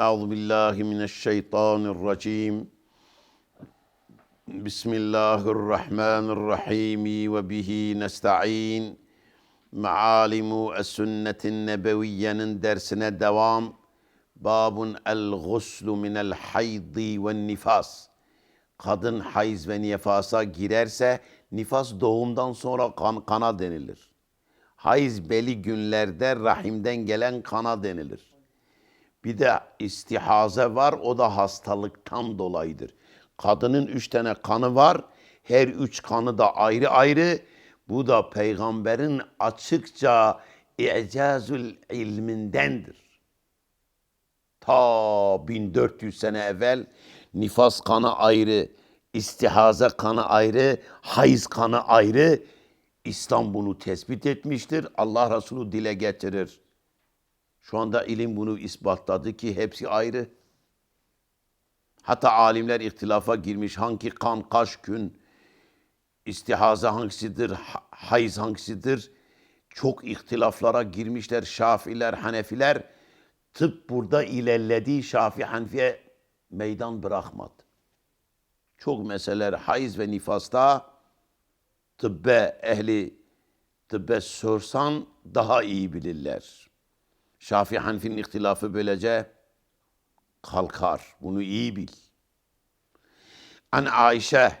أعوذ بالله من الشيطان الرجيم بسم الله الرحمن الرحيم وبه نستعين Maalimu es-sünnetin nebeviyenin dersine devam. Babun el-guslu minel haydi ve nifas. Kadın hayız ve nifasa girerse nifas doğumdan sonra kan, kana denilir. Hayız beli günlerde rahimden gelen kana denilir. Bir de istihaze var o da hastalıktan dolayıdır. Kadının üç tane kanı var. Her üç kanı da ayrı ayrı. Bu da peygamberin açıkça i'cazül ilmindendir. Ta 1400 sene evvel nifas kanı ayrı, istihaze kanı ayrı, hayız kanı ayrı. İslam bunu tespit etmiştir. Allah Resulü dile getirir. Şu anda ilim bunu ispatladı ki hepsi ayrı. Hatta alimler ihtilafa girmiş hangi kan kaç gün istihaza hangisidir, ha- hayız hangisidir? Çok ihtilaflara girmişler Şafiler, Hanefiler. Tıp burada ilerlediği Şafi Hanefi'ye meydan bırakmadı. Çok meseleler hayız ve nifasta tıbbe ehli tıbbe sorsan daha iyi bilirler. Şafi Hanefi'nin ihtilafı böylece kalkar. Bunu iyi bil. An Ayşe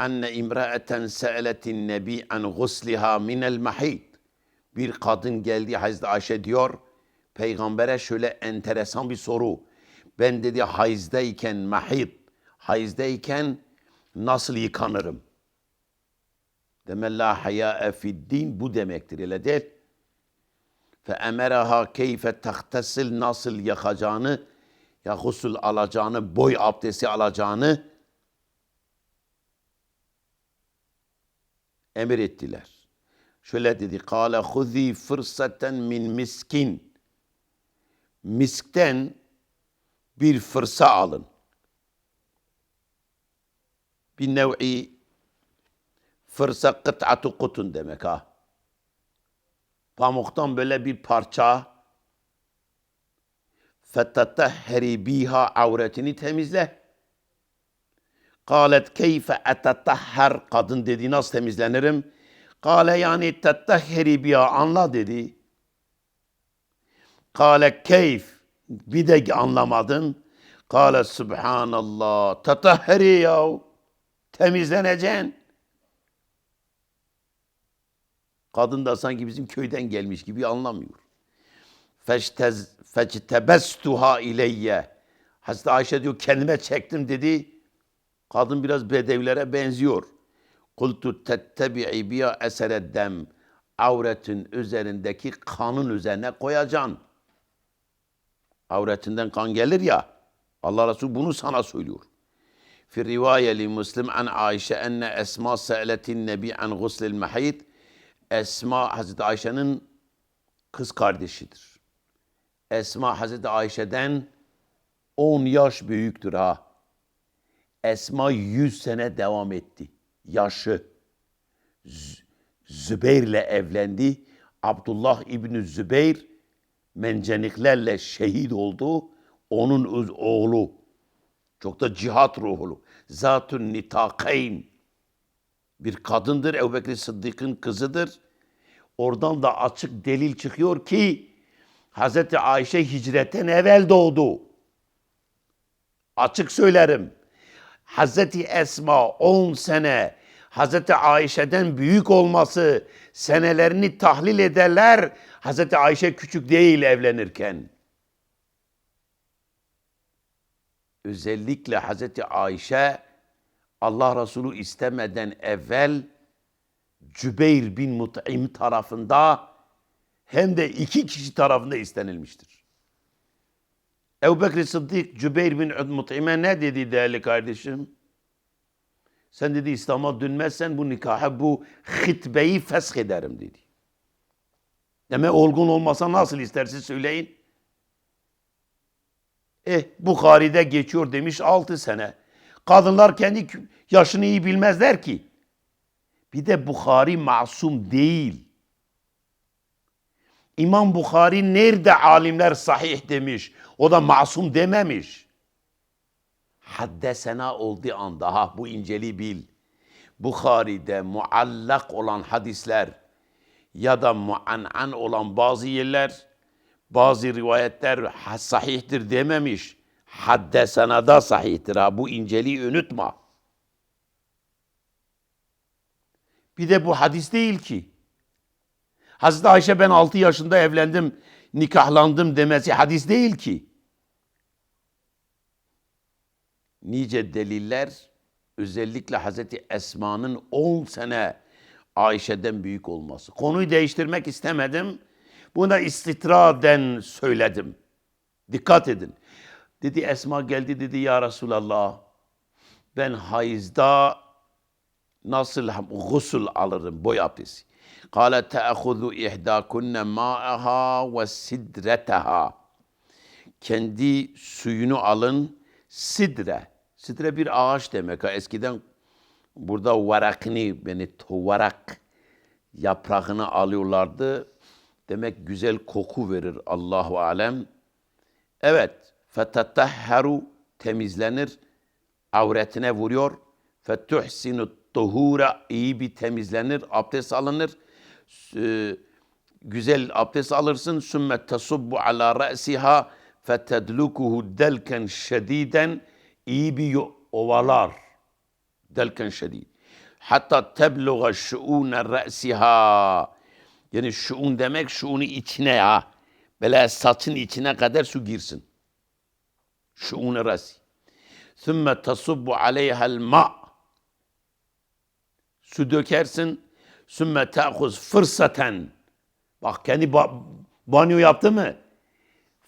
enne imraeten se'eletin nebi an gusliha minel mahid. Bir kadın geldi Hazreti Ayşe diyor. Peygambere şöyle enteresan bir soru. Ben dedi hayızdayken mahid, hayızdayken nasıl yıkanırım? Deme la haya fid din bu demektir öyle değil. Fe emeraha keyfe tahtesil nasıl yakacağını ya husul alacağını, boy abdesti alacağını emir ettiler. Şöyle dedi. Kale huzi fırsaten min miskin. Miskten bir fırsa alın. Bir nev'i fırsa kıt'atu kutun demek ha. Pamuktan böyle bir parça fetetehheri biha avretini temizle. Kalet keyfe etetehher kadın dedi nasıl temizlenirim? Kale yani tetehheri biha anla dedi. Kale keyf bir de anlamadın. Kale subhanallah tetehheri yahu temizleneceksin. Kadın da sanki bizim köyden gelmiş gibi anlamıyor. Feçtez fectebestuha ileyye. Hazreti Ayşe diyor kendime çektim dedi. Kadın biraz bedevilere benziyor. Kultu tettebi'i biya esereddem. Avretin üzerindeki kanın üzerine koyacaksın. Avretinden kan gelir ya. Allah Resulü bunu sana söylüyor. Fi rivaye Müslim an Ayşe enne Esma se'eletin nebi an guslil mahid. Esma Hazreti Ayşe'nin kız kardeşidir. Esma Hazreti Ayşe'den 10 yaş büyüktür ha. Esma 100 sene devam etti. Yaşı. Z- Zübeyir'le evlendi. Abdullah İbni Zübeyir menceniklerle şehit oldu. Onun oğlu. Çok da cihat ruhlu. Zatun nitakayn bir kadındır. Ebu Bekir Sıddık'ın kızıdır. Oradan da açık delil çıkıyor ki Hz. Ayşe hicretten evvel doğdu. Açık söylerim. Hz. Esma 10 sene Hz. Ayşe'den büyük olması senelerini tahlil ederler. Hz. Ayşe küçük değil evlenirken. Özellikle Hz. Ayşe Allah Resulü istemeden evvel Cübeyr bin Mut'im tarafında hem de iki kişi tarafında istenilmiştir. Ebu Bekir Sıddık Cübeyr bin Mut'im'e ne dedi değerli kardeşim? Sen dedi İslam'a dönmezsen bu nikahı, bu hitbeyi fesh ederim dedi. Deme olgun olmasa nasıl istersiz söyleyin. Eh Bukhari'de geçiyor demiş 6 sene. Kadınlar kendi yaşını iyi bilmezler ki. Bir de Bukhari masum değil. İmam Bukhari nerede alimler sahih demiş. O da masum dememiş. Haddesena olduğu anda ha bu inceliği bil. Bukhari'de muallak olan hadisler ya da muan'an olan bazı yerler bazı rivayetler sahihtir dememiş. Haddesena da sahihtir ha bu inceliği unutma. Bir de bu hadis değil ki. Hazreti Ayşe ben 6 yaşında evlendim, nikahlandım demesi hadis değil ki. Nice deliller özellikle Hazreti Esma'nın 10 sene Ayşe'den büyük olması. Konuyu değiştirmek istemedim. Buna istitraden söyledim. Dikkat edin. Dedi Esma geldi dedi ya Resulallah ben hayızda nasıl gusül alırım boy abdesti. Kale te'ahuzu ihdakunne ma'aha ve sidreteha. Kendi suyunu alın sidre. Sidre bir ağaç demek. Eskiden burada varakni beni tuvarak yaprağını alıyorlardı. Demek güzel koku verir Allahu alem. Evet. Fetetahharu temizlenir. Avretine vuruyor. Fetuhsinu tuhura iyi bir temizlenir. Abdest alınır. Güzel abdest alırsın. Sümme tasubbu ala ra'siha fetedlukuhu delken şediden iyi bir ovalar. Delken şedid. Hatta tebluğa şuune ra'siha. Yani şuun demek şuunu içine ya. Böyle saçın içine kadar su girsin. Şuune ra'si. Sümme tasubbu aleyha'l ma' su dökersin. Sümme te'huz fırsaten. Bak kendi ba- banyo yaptı mı?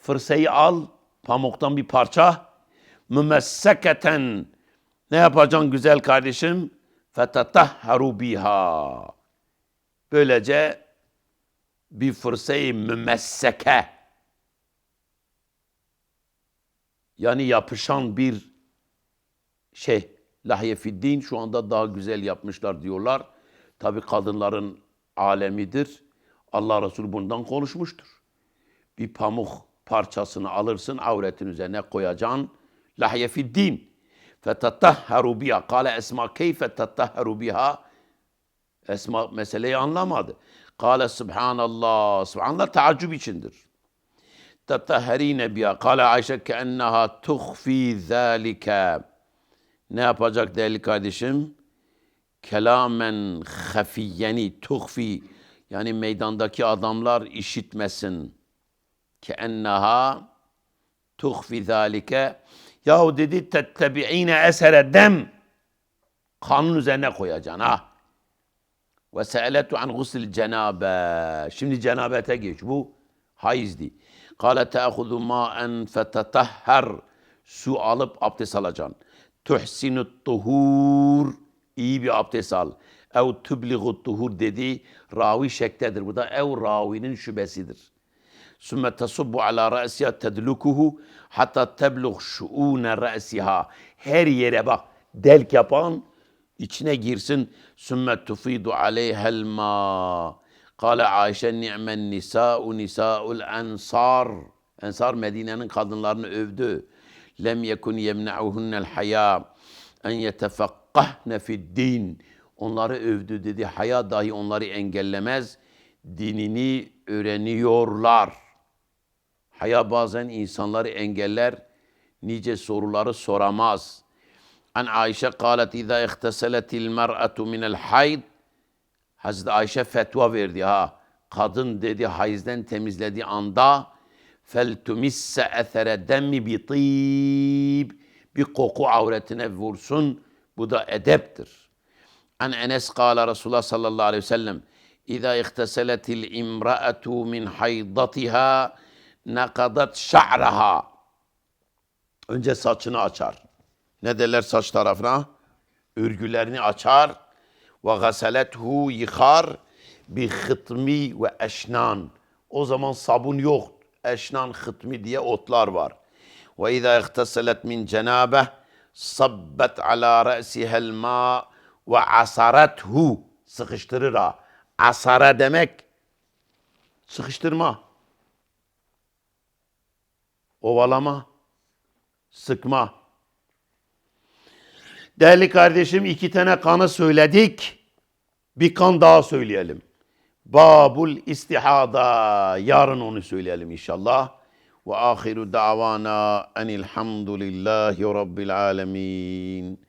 Fırsayı al, pamuktan bir parça. Mümesseketen. Ne yapacaksın güzel kardeşim? Fetetahharu biha. Böylece bir fırsayı mümesseke. Yani yapışan bir şey Lahye Fiddin şu anda daha güzel yapmışlar diyorlar. Tabi kadınların alemidir. Allah Resulü bundan konuşmuştur. Bir pamuk parçasını alırsın avretin üzerine koyacaksın. Lahye Fiddin. Fetatahharu biha. Kale Esma keyfe tatahharu biha. Esma meseleyi anlamadı. Kale Subhanallah. Subhanallah taaccüp içindir. Tatahharine biha. Kale Ayşe ke enneha tuhfi zâlike. Ne yapacak değerli kardeşim? Kelamen hafiyeni tuhfi yani meydandaki adamlar işitmesin. Ke enneha tuhfi zalike yahu dedi tettebi'ine esere dem kanun üzerine koyacaksın ha. Ve se'eletu an gusl cenabe. Şimdi cenabete geç. Bu hayızdi. Kale te'ahudu ma'en fetetahhar. Su alıp abdest alacaksın. Tuhsinu tuhur. iyi bir abdest al. Ev tübliğu tuhur dedi. Ravi şektedir. Bu da ev ravinin şübesidir. Sümme tasubbu ala ra'siha tedlukuhu hatta teblugh şuune ra'siha. Her yere bak. Delk yapan içine girsin. Sümme tufidu aleyhel ma. Kale Ayşe ni'men nisa'u nisa'ul ensar. Ensar Medine'nin kadınlarını övdü. Lem yekun yemna'uhunnel haya en yetefakkahne fid din. Onları övdü dedi. Haya dahi onları engellemez. Dinini öğreniyorlar. Haya bazen insanları engeller. Nice soruları soramaz. An Ayşe kalet izâ ihteseletil mer'atu minel hayd. Hazreti Ayşe fetva verdi ha. Kadın dedi hayızden temizlediği anda fel tumisse esere demmi bi tîb. Bir koku avretine vursun. Bu da edeptir. An Enes kâle Resulullah sallallahu aleyhi ve sellem İzâ ihteseletil imra'atu min haydatiha nakadat şa'raha. Önce saçını açar. Ne derler saç tarafına? Örgülerini açar. Ve gaselethu yıkar bi hıtmi ve eşnan. O zaman sabun yok. Eşnan hıtmi diye otlar var. Ve izâ ihteselet min cenâbeh sabbet ala re'sihel mâ ve asarethu sıkıştırır ha. Asara demek Sıkıştırma. Ovalama. Sıkma. Değerli kardeşim iki tane kanı söyledik. Bir kan daha söyleyelim. Babul istihada. Yarın onu söyleyelim inşallah. Ve ahiru davana enilhamdülillahi rabbil alemin.